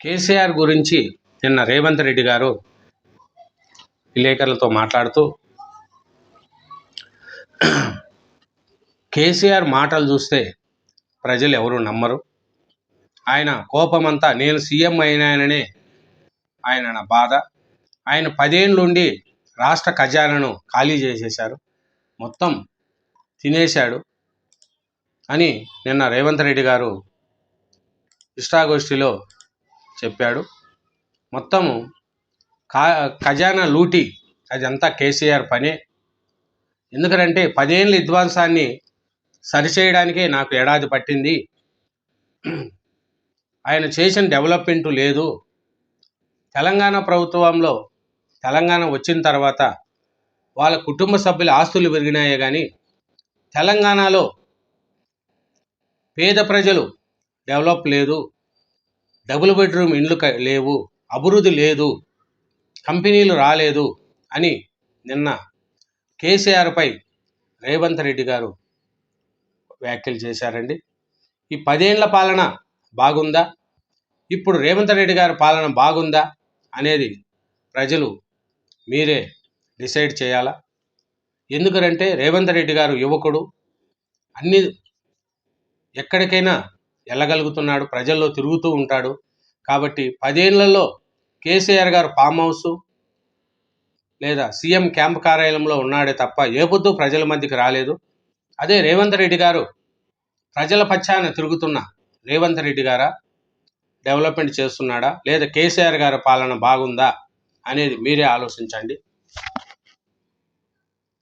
కేసీఆర్ గురించి నిన్న రేవంత్ రెడ్డి గారు విలేకరులతో మాట్లాడుతూ కేసీఆర్ మాటలు చూస్తే ప్రజలు ఎవరు నమ్మరు. ఆయన కోపమంతా నేను సీఎం అయినాననే ఆయన నా బాధ. ఆయన పదేళ్ళుండి రాష్ట్ర ఖజానాను ఖాళీ చేసేశారు. మొత్తం తినేశాడు అని నిన్న రేవంత్ రెడ్డి గారు ఇష్టాగోష్ఠిలో చెప్పాడు. మొత్తము కా ఖజానా లూటి అదంతా కేసీఆర్ పనే. ఎందుకంటే పదేళ్ళ విధ్వంసాన్ని సరిచేయడానికే నాకు ఏడాది పట్టింది. ఆయన చేసిన డెవలప్మెంటు లేదు. తెలంగాణ ప్రభుత్వంలో తెలంగాణ వచ్చిన తర్వాత వాళ్ళ కుటుంబ సభ్యుల ఆస్తులు పెరిగినాయే కానీ తెలంగాణలో పేద ప్రజలు డెవలప్ లేదు. డబుల్ బెడ్రూమ్ ఇండ్లు లేవు అభివృద్ధి లేదు కంపెనీలు రాలేదు అని నిన్న కేసీఆర్పై రేవంత్ రెడ్డి గారు వ్యాఖ్యలు చేశారండి. ఈ పదేళ్ళ పాలన బాగుందా? ఇప్పుడు రేవంత్ రెడ్డి గారి పాలన బాగుందా అనేది ప్రజలు మీరే డిసైడ్ చేయాలా? ఎందుకంటే రేవంత్ రెడ్డి గారు యువకుడు అన్ని ఎక్కడికైనా వెళ్ళగలుగుతున్నాడు ప్రజల్లో తిరుగుతూ ఉంటాడు. కాబట్టి పదేళ్ళలో కేసీఆర్ గారు ఫామ్ హౌస్ లేదా సీఎం క్యాంప్ కార్యాలయంలో ఉన్నాడే తప్ప ఏ పొద్దు ప్రజల మధ్యకి రాలేదు. అదే రేవంత్ రెడ్డి గారు ప్రజల పక్షాన తిరుగుతున్న రేవంత్ రెడ్డి గారా? డెవలప్మెంట్ చేస్తున్నాడా? లేదా కేసీఆర్ గారి పాలన బాగుందా? అనేది మీరే ఆలోచించండి.